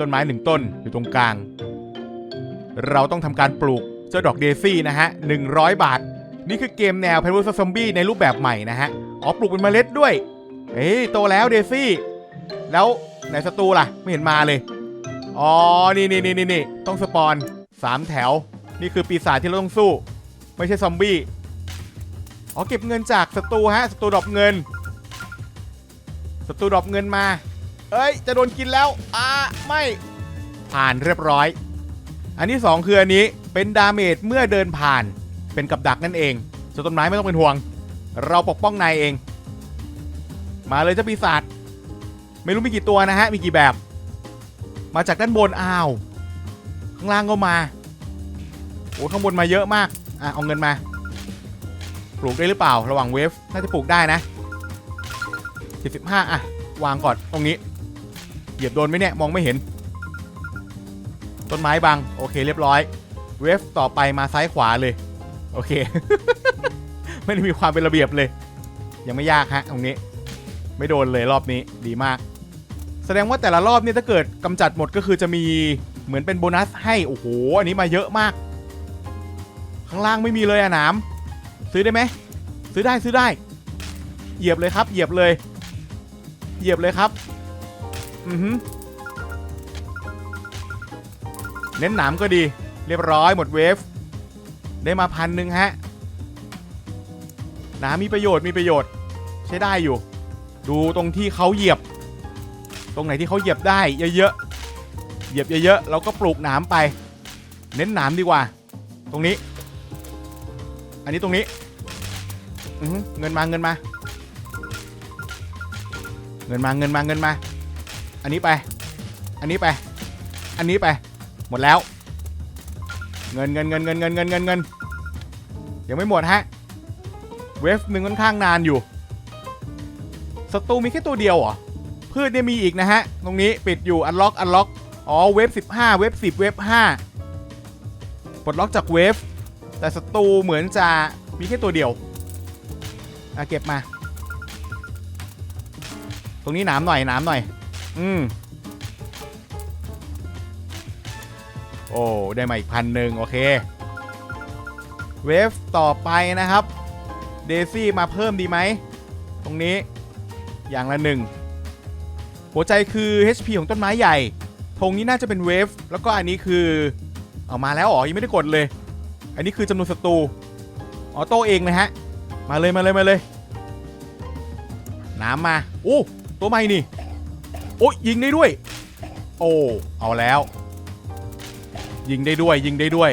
ต้นไม้หนึ่งต้นอยู่ตรงกลาง เราต้องทำการปลูกเจ้าดอกเดซี่นะฮะ100 บาท นี่คือเกมแนว p พ n ว r ซอมบี้ในรูปแบบใหม่นะฮะอ๋อปลูกเป็นเมล็ดด้วย เอ้ยโตแล้วเดซี่ แล้วในศัตรูล่ะ ไม่เห็นมาเลย อ๋อนี่นี่นี่นี่นี่ต้องสปอนสามแถว นี่คือปีศาจที่เราต้องสู้ ไม่ใช่ซอมบี้ อ๋อเก็บเงินจากศัตรูฮะศัตรูดรอปเงินศัตรูดรอปเงินมา เอ้ย จะโดนกินแล้ว อ่า ไม่ ผ่านเรียบร้อย อันที่ 2 คืออันนี้เป็นดาเมจเมื่อเดินผ่าน เป็นกับดักนั่นเองส่วนต้นไม้ไม่ต้องเป็นห่วง เราปกป้องนายเอง มาเลยเจ้าปีศาจ ไม่รู้มีกี่ตัวนะฮะ มีกี่แบบ มาจากด้านบน อ้าว ข้างล่างก็มา โอ้ข้างบนมาเยอะมาก อะ เอาเงินมา ปลูกได้หรือเปล่า ระหว่างเวฟ น่าจะปลูกได้นะ75อะ วางก่อนตรงนี้ เหยียบโดนไหมเนี่ย มองไม่เห็น ต้นไม้บัง โอเคเรียบร้อย เวฟต่อไปมาซ้ายขวาเลย โอเค ไม่ได้มีความเป็นระเบียบเลย ยังไม่ยากฮะตรงนี้ ไม่โดนเลยรอบนี้ดีมาก แสดงว่าแต่ละรอบเนี่ยถ้าเกิดกำจัดหมดก็คือจะมีเหมือนเป็นโบนัสให้ โอ้โห อันนี้มาเยอะมาก ข้างล่างไม่มีเลยอะหนามซื้อได้ไหมซื้อได้ซื้อได้ เหยียบเลยครับ เหยียบเลย เหยียบเลยครับ อือฮึเน้นหนามก็ดี เรียบร้อยหมดเวฟ ได้มาพันหนึ่งฮะหนามมีประโยชน์มีประโยชน์ ใช้ได้อยู่ ดูตรงที่เขาเหยียบ ตรงไหนที่เขาเหยียบได้เยอะๆเหยียบเยอะๆเราก็ปลูกหนามไป เน้นหนามดีกว่า ตรงนี้ อันนี้ตรงนี้เงินมาเงินมา เงินมาเงินมาเงินมา อันนี้ไป อันนี้ไป อันนี้ไป หมดแล้ว เงินเงินเงินเงินเงินเงินเงินเงินยังไม่หมดฮะ เวฟหนึ่งค่อนข้างนานอยู่ ศัตรูมีแค่ตัวเดียวเหรอ พืชเนี่ยมีอีกนะฮะ ตรงนี้ปิดอยู่ อันล็อก อันล็อก อ๋อ เวฟ15 เวฟ10 เวฟ5ปลดล็อกจากเวฟ แต่ศัตรูเหมือนจะมีแค่ตัวเดียวอะเก็บมา ตรงนี้หนามหน่อยหนามหน่อย อืม โอ้ ได้มาอีกพันหนึ่งโอเค เวฟต่อไปนะครับ เดซี่มาเพิ่มดีไหม ตรงนี้ อย่างละหนึ่ง หัวใจคือ HP ของต้นไม้ใหญ่ ธงนี้น่าจะเป็นเวฟ แล้วก็อันนี้คือ เอามาแล้วอ๋อ ยังไม่ได้กดเลย อันนี้คือจำนวนศัตรู ออโต้เองเลยฮะ มาเลยมาเลยมาเลย น้ำมา โอ้ ตัวใหม่นี่ โอ้ยยิงได้ด้วย โอ้เอาแล้ว ยิงได้ด้วยยิงได้ด้วย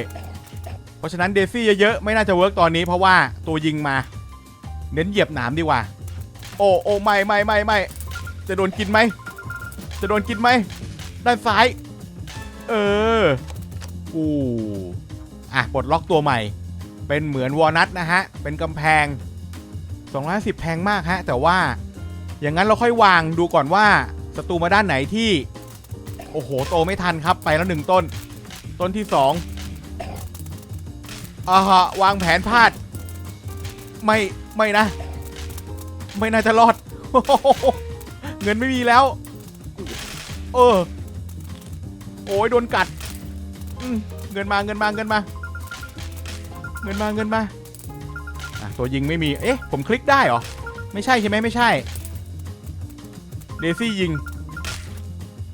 เพราะฉะนั้นเดซี่เยอะๆไม่น่าจะเวิร์กตอนนี้เพราะว่าตัวยิงมา เน้นเหยียบหนามดีกว่า โอ้โอ้ไม่ไม่ไม่ไม่จะโดนกินไหมจะโดนกินไหมด้านซ้าย เอออู้อะปลดล็อกตัวใหม่ เป็นเหมือนวอลนัทนะฮะ เป็นกำแพง250แพงมากฮะ แต่ว่าอย่างนั้นเราค่อยวางดูก่อนว่า ศัตรูมาด้านไหนที่ โอ้โห โตไม่ทันครับไปแล้วหนึ่งต้น ต้นที่สองอ่าฮะวางแผนพลาด ไม่ไม่นะ ไม่น่าจะรอด เงินไม่มีแล้ว เออ โอ้ยโดนกัดเงินมาเงินมาเงินมา เงินมาเงินมาตัวยิงไม่มี เอ๊ะ ผมคลิกได้เหรอ ไม่ใช่ใช่ไหมไม่ใช่ เดซี่ยิง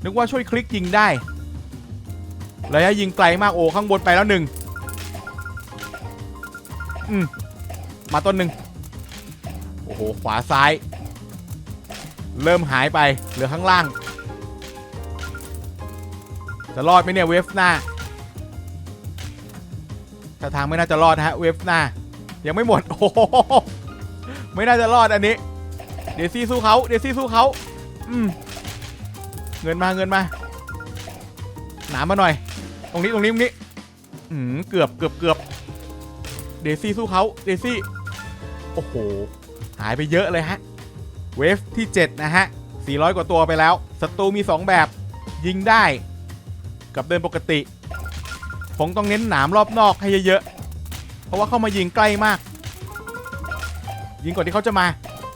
นึกว่าช่วยคลิกยิงได้ ระยะยิงไกลมากโอ้ข้างบนไปแล้วหนึ่งอืมมาต้นหนึ่งโอ้โห ขวาซ้าย เริ่มหายไป เหลือข้างล่าง จะรอดไหมเนี่ยเวฟหน้าถ้าทางไม่น่าจะรอดนะฮะเวฟหน้า ยังไม่หมด โอ้โหไม่น่าจะรอดอันนี้ เดซี่สู้เขาเดซี่สู้เขา อืมเงินมาเงินมา หนามาหน่อย ตรงนี้ตรงนี้ตรงนี้ อืมเกือบเกือบเกือบเดซี่สู้เขาเดซี่ โอ้โห หายไปเยอะเลยฮะ เวฟที่ 7 นะฮะ 400 กว่าตัวไปแล้ว ศัตรูมี 2 แบบ ยิงได้ กับเดินปกติ ผมต้องเน้นหนามรอบนอกให้เยอะๆ เพราะว่าเข้ามายิงใกล้มาก ยิงก่อนที่เขาจะมา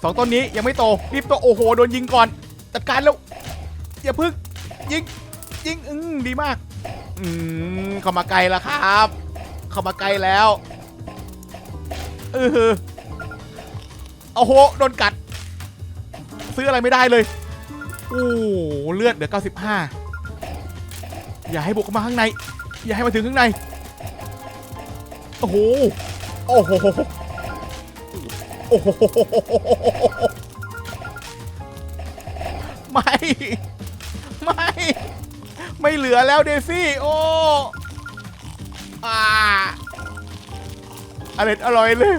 สองต้นนี้ยังไม่โต รีบโต โอ้โห โดนยิงก่อน จัดการแล้วอย่าพึ่งยิงยิงอืมดีมากอืมเข้ามาไกลแล้วครับ เข้ามาไกลแล้วเออโอ้โหโดนกัด ซื้ออะไรไม่ได้เลยโอ้เลือดเหลือ 95 อย่าให้บุกเข้ามาข้างใน อย่าให้มาถึงข้างใน โอ้โห โอ้โห โอ้โห ไม่ไม่ ไม่เหลือแล้วเดซี่โอ้อาอร่อยอร่อยเลย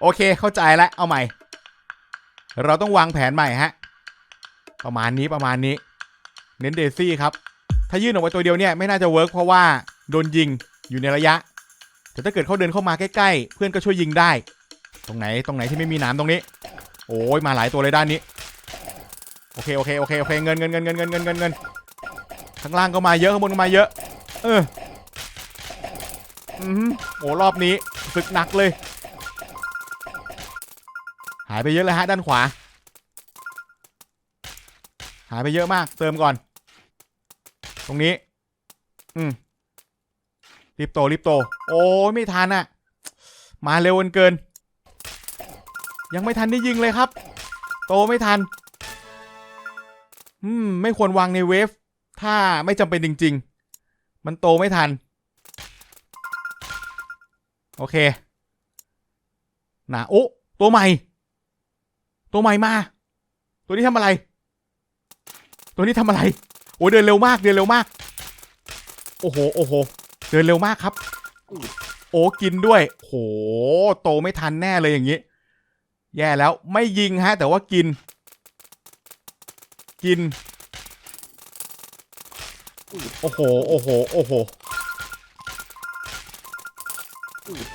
โอเคเข้าใจแล้วเอาใหม่ เราต้องวางแผนใหม่ฮะ ประมาณนี้ประมาณนี้ เน้นเดซี่ครับ ถ้ายื่นออกไปตัวเดียวเนี่ยไม่น่าจะเวิร์กเพราะว่าโดนยิงอยู่ในระยะ แต่ถ้าเกิดเขาเดินเข้ามาใกล้ๆ เพื่อนก็ช่วยยิงได้ ตรงไหนตรงไหนที่ไม่มีน้ำตรงนี้ โอ้ยมาหลายตัวเลยด้านนี้ โอเคโอเคโอเคโอเคเงินเงินเงินเงินเงินเงินเงินเงินข้างล่างก็มาเยอะข้างบนก็มาเยอะ เอออืมโอ้รอบนี้ศึกหนักเลย หายไปเยอะเลยฮะด้านขวา หายไปเยอะมากเติมก่อน ตรงนี้ อืมรีบโตรีบโต โอ้ยไม่ทันอะมาเร็วเกิน ยังไม่ทันได้ยิงเลยครับ โตไม่ทัน อืม ไม่ควรวางในเวฟ ถ้าไม่จำเป็นจริง ๆ มันโตไม่ทัน โอเคนะโอ้ตัวใหม่ ตัวใหม่มา ตัวนี้ทำอะไร ตัวนี้ทำอะไร โอ้เดินเร็วมาก เดินเร็วมาก โอ้โห โอ้โห เดินเร็วมากครับ โอ้กินด้วย โห โตไม่ทันแน่เลยอย่างนี้ แย่แล้วไม่ยิงฮะ แต่ว่ากิน กิน โอ้โห โอ้โห โอ้โห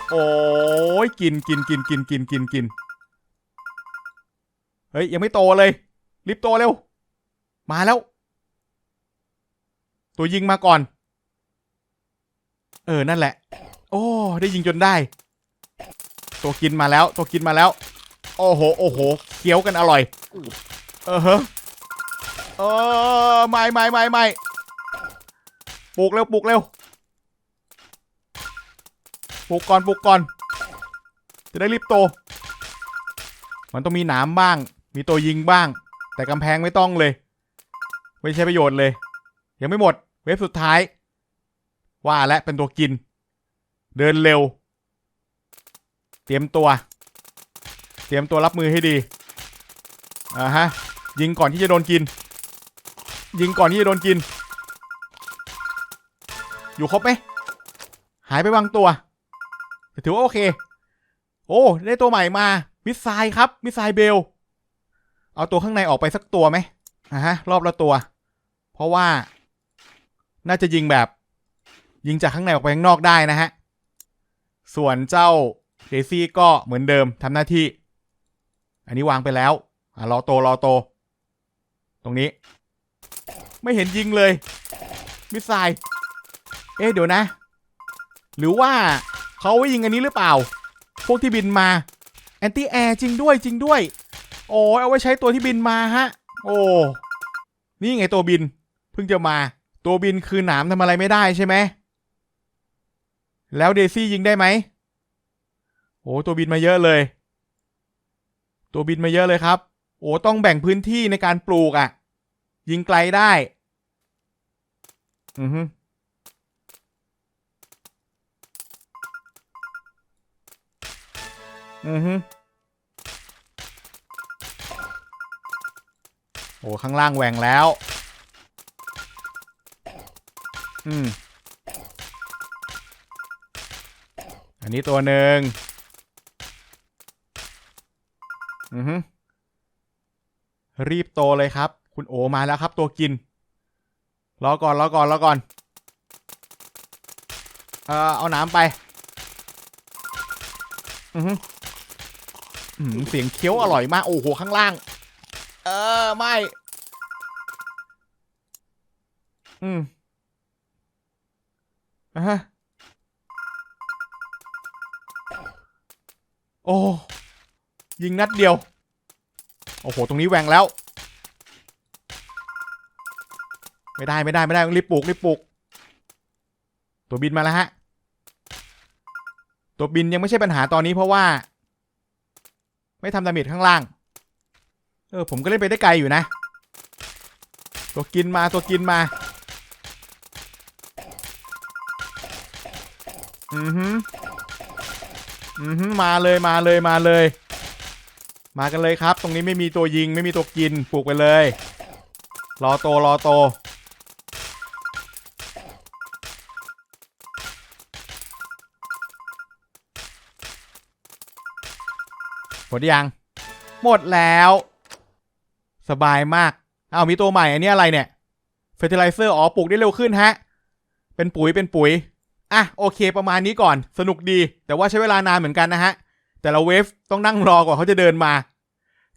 โอ้ยกินกินกินกินกินกินกินเฮ้ย ยังไม่โตเลย รีบโตเร็ว มาแล้ว ตัวยิงมาก่อน เออ นั่นแหละ โอ้ ได้ยิงจนได้ ตัวกินมาแล้ว ตัวกินมาแล้ว โอ้โห โอ้โหเคี้ยวกันอร่อย เออฮ้เออไม่ไม่ไม่ไม่ปลูกเร็วปลูกเร็วปลูกก่อนปลูกก่อน จะได้รีบโต มันต้องมีหนามบ้าง มีตัวยิงบ้าง แต่กำแพงไม่ต้องเลย ไม่ใช่ประโยชน์เลย ยังไม่หมด เว็บสุดท้าย ว่าและเป็นตัวกิน เดินเร็ว เตรียมตัว เตรียมตัวรับมือให้ดีอ่าฮะยิงก่อนที่จะโดนกิน ยิงก่อนที่จะโดนกิน อยู่ครบไหมหายไปบางตัวถือว่าโอเค โอ้ได้ตัวใหม่มา มิสไซล์ครับมิสไซล์เบล เอาตัวข้างในออกไปสักตัวไหมอ่าฮะ รอบละตัว เพราะว่า น่าจะยิงแบบ ยิงจากข้างในออกไปข้างนอกได้นะฮะ ส่วนเจ้าเดซี่ก็เหมือนเดิมทำหน้าที่ อันนี้วางไปแล้วอะรอโตรอโต ตรงนี้ ไม่เห็นยิงเลย มิสไซล์เอ๊ะเดี๋ยวนะ หรือว่าเขาไว้ยิงอันนี้หรือเปล่า พวกที่บินมาแอนตี้แอร์จริงด้วยจริงด้วย โอ้ยเอาไว้ใช้ตัวที่บินมาฮะ โอ้นี่ไงตัวบิน เพิ่งจะมา ตัวบินคือหนามทำอะไรไม่ได้ใช่ไหมแล้วเดซี่ยิงได้ไหมโอ้ตัวบินมาเยอะเลย ตัวบินมาเยอะเลยครับ โอ้ต้องแบ่งพื้นที่ในการปลูกอะ่ะ ยิงไกลได้ อือฮึอือฮึโอ้ข้างล่างแหว่งแล้ว อืม อันนี้ตัวหนึ่ง อือฮึรีบโตเลยครับ คุณโอมาแล้วครับ ตัวกิน รอก่อนรอก่อนรอก่อน เออเอาน้ำไป อือฮึอืมเสียงเคี้ยวอร่อยมาก โอ้โห ข้างล่าง เออ ไม่ อืมอะฮะโอ้ ยิงนัดเดียว โอ้โห ตรงนี้แหวงแล้ว ไม่ได้ไม่ได้ไม่ได้ต้องรีบปลูกรีบปลูก ตัวบินมาแล้วฮะ ตัวบินยังไม่ใช่ปัญหาตอนนี้เพราะว่า ไม่ทำดาเมจข้างล่าง เออผมก็เล่นไปได้ไกลอยู่นะ ตัวกินมาตัวกินมา อือฮึอือฮึมาเลยมาเลยมาเลย มากันเลยครับ ตรงนี้ไม่มีตัวยิงไม่มีตัวกินปลูกไปเลย รอโตรอโต หมดยัง หมดแล้ว สบายมาก เอามีตัวใหม่อันนี้อะไรเนี่ยเฟ r ร์ติไลเซอร์อ๋อปลูกได้เร็วขึ้นฮะ เป็นปุ๋ยเป็นปุ๋ยอะโอเคประมาณนี้ก่อนสนุกดี แต่ว่าใช้เวลานานเหมือนกันนะฮะ แต่ละเวฟต้องนั่งรอกว่าเขาจะเดินมา